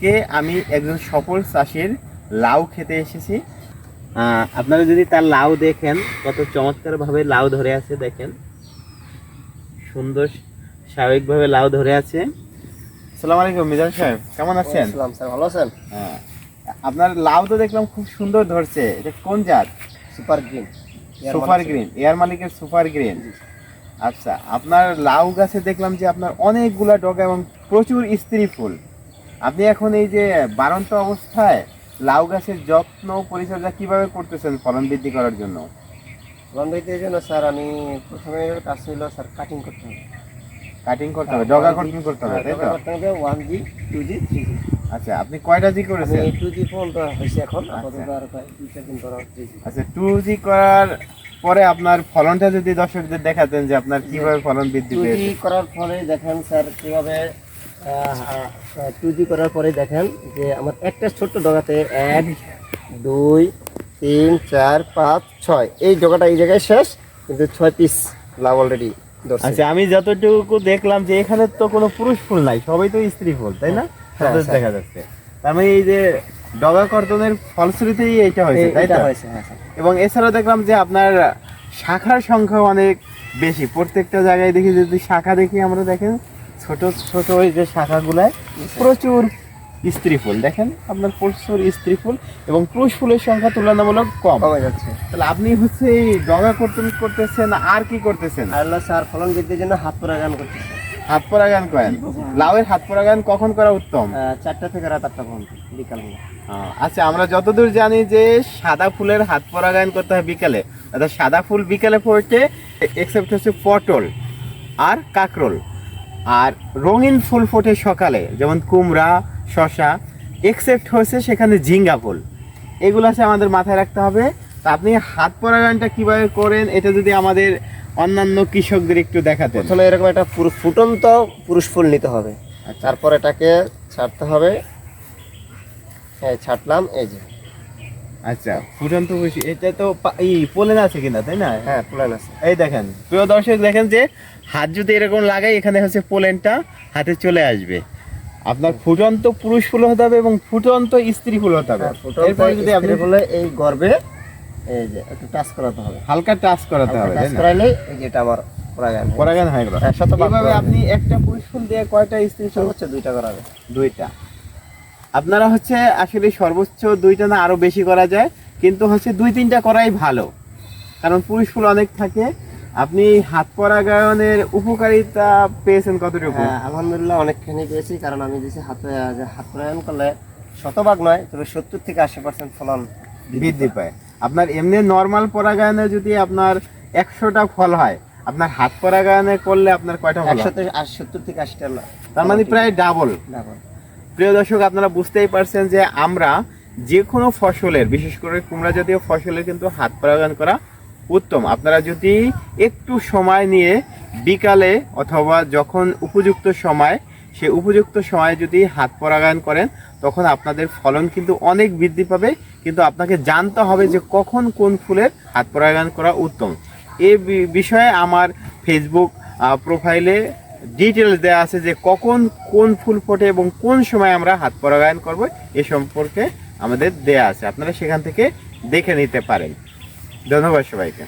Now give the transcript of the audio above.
কে আমি একজন সফল চাষির লাউ খেতে এসেছি। আহ, আপনারা যদি তার লাউ দেখেন কত চমৎকারভাবে লাউ ধরে আছে দেখেন। সুন্দর স্বাভাবিকভাবে লাউ ধরে আছে। আসসালামু আলাইকুম মিজান সাহেব কেমন আছেন? স্যার ভালো আছেন? হ্যাঁ। আপনার লাউ তো দেখলাম খুব সুন্দর ধরছে। এটা কোন জাত? সুপার গ্রিন সুপার গ্রিন এয়ার মালিকের সুপার গ্রিন। আচ্ছা আপনার লাউ গাছে দেখলাম যে আপনার অনেকগুলা ডগা এবং প্রচুর স্ত্রী ফুল। আপনি এখন এই যে বারন্ত অবস্থায় লাউ গাছের যত্ন পরিচর্যা কীভাবে করতেছেন ফলন বৃদ্ধি করার জন্য? বন্ধুদের জন্য স্যার আমি প্রথমে কাজ ছিল স্যার কাটিং করতে হবে। কাটিং করতে হবে ডগা কাটিং করতে হবে তাই তো? করতে হবে one G two G three G আচ্ছা আপনি কয়টা জি করেছেন? টু জি পর্যন্ত হয়েছে এখন আপাতত আর দুই চার দিন জি আচ্ছা টু জি করার পরে আপনার ফলনটা যদি দর্শকদের দেখাতেন যে আপনার কীভাবে ফলন বৃদ্ধি পেয়েছে। করার ফলে দেখেন স্যার কীভাবে টু জি করার পরে দেখেন যে আমার একটা ছোট্ট ডগাতে এক দুই তিন চার পাঁচ ছয়। এই ডগাটা এই জায়গায় শেষ কিন্তু ছয় পিস লাভ অলরেডি আচ্ছা আমি যতটুকু দেখলাম যে এখানে তো কোনো পুরুষ ফুল নাই সবাই তো স্ত্রী ফুল তাই না? হ্যাঁ, সবুজ স্যার। দেখা যাচ্ছে। তার মানে এই যে ডগা কর্তনের ফলশ্রুতিই এটা হয়েছে তাই তো? হয়েছে হ্যাঁ এবং এছাড়াও দেখলাম যে আপনার শাখার সংখ্যা অনেক বেশি প্রত্যেকটা জায়গায় দেখি যদি শাখা দেখি আমরা দেখেন ছোট ছোট ওই যে শাখাগুলায় প্রচুর স্ত্রী ফুল। দেখেন আপনার প্রচুর স্ত্রী ফুল এবং পুরুষ ফুলের সংখ্যা তুলনামূলক কম। কমে যাচ্ছে। তাহলে আপনি হচ্ছে এই ডগা কর্তন করতেছেন আর কি করতেছেন? হলো স্যার ফলন বৃদ্ধির জন্য হাত পরাগান করতেছেন হাত পরাগান করেন? লাউয়ের হাত পরাগান কখন করা উত্তম? চারটা থেকে রাত আটটা পর্যন্ত আহ, আচ্ছা আমরা যতদূর জানি যে সাদা ফুলের হাত পরাগায়ন করতে হয় বিকালে। অর্থাৎ সাদা ফুল বিকালে ফোটে এক্সেপ্ট হচ্ছে পটল আর কাকরোল। আর রঙিন ফুল ফোটে সকালে যেমন কুমড়া শশা এক্সেপ্ট হয়েছে সেখানে ঝিঙ্গা ফুল। এগুলো আছে আমাদের মাথায় রাখতে হবে। তা আপনি হাত পরাগায়নটা কীভাবে করেন এটা যদি আমাদের অন্যান্য কৃষকদের একটু দেখাতেন। প্রথমে এরকম একটা পুরো ফুটন্ত পুরুষ ফুল নিতে হবে। আচ্ছা। তারপর এটাকে ছাড়তে হবে। হ্যাঁ ছাড়লাম এই যে। আচ্ছা। ফুটন্ত খুশি এটা তো এই পোলেন আছে কিনা তাই না? হ্যাঁ ফুলান আছে। এই দেখেন প্রিয় দর্শক দেখেন যে হাত যদি এরকম লাগাই এখানে হচ্ছে পোলেনটা হাতে চলে আসবে। আপনার ফুটন্ত পুরুষ ফুল হতে হবে এবং ফুটন্ত স্ত্রী ফুল হতে হবে। হ্যাঁ, এরপরে যদি আপনি বলে এই গর্বে এই যে একটু টাচ করাতে হবে। হালকা টাচ করাতে হবে টাচ করাইলে এই যে এটা আমার পরাগান পরাগান হয়ে গেল। এভাবে আপনি একটা পুরুষ ফুল দিয়ে কয়টা স্ত্রী ফুল? সর্বোচ্চ দুইটা করাবে দুইটা। আপনারা হচ্ছে আসলে সর্বোচ্চ দুইটা না আরও বেশি করা যায় কিন্তু হচ্ছে দুই তিনটা করাই ভালো। কারণ পুরুষ ফুল অনেক থাকে। আপনি হাত পরাগায়নের উপকারিতা পেয়েছেন কতটুকু? হ্যাঁ আলহামদুলিল্লাহ অনেকখানি পেয়েছি কারণ আমি দিয়েছি হাতে হাত পরাগান করলে শতভাগ নয় তবে সত্তর থেকে আশি পার্সেন্ট ফলন বৃদ্ধি পায়। আপনার এমনি নর্মাল পরাগায়নে যদি আপনার একশোটা ফল হয় আপনার হাত পরাগায়নে করলে আপনার কয়টা ফল একশো থেকে সত্তর থেকে আশিটা তার মানে প্রায় ডাবল ডাবল প্রিয় দর্শক, আপনারা বুঝতেই পারছেন যে আমরা যে কোনো ফসলের, বিশেষ করে কুমড়া জাতীয় ফসলের কিন্তু হাত পরাগায়ন করা উত্তম। আপনারা যদি একটু সময় নিয়ে বিকালে অথবা যখন উপযুক্ত সময় সে উপযুক্ত সময়ে যদি হাত পরাগায়ন করেন, তখন আপনাদের ফলন কিন্তু অনেক বৃদ্ধি পাবে। কিন্তু আপনাকে জানতে হবে যে কখন কোন ফুলের হাত পরাগায়ন করা উত্তম। এ বিষয়ে আমার ফেসবুক প্রোফাইলে ডিটেলস দেওয়া আছে যে কখন কোন ফুল ফোটে এবং কোন সময় আমরা হাত পরাগায়ন করব, এ সম্পর্কে আমাদের দেয়া আছে। আপনারা সেখান থেকে দেখে নিতে পারেন। ধন্যবাদ সবাইকে।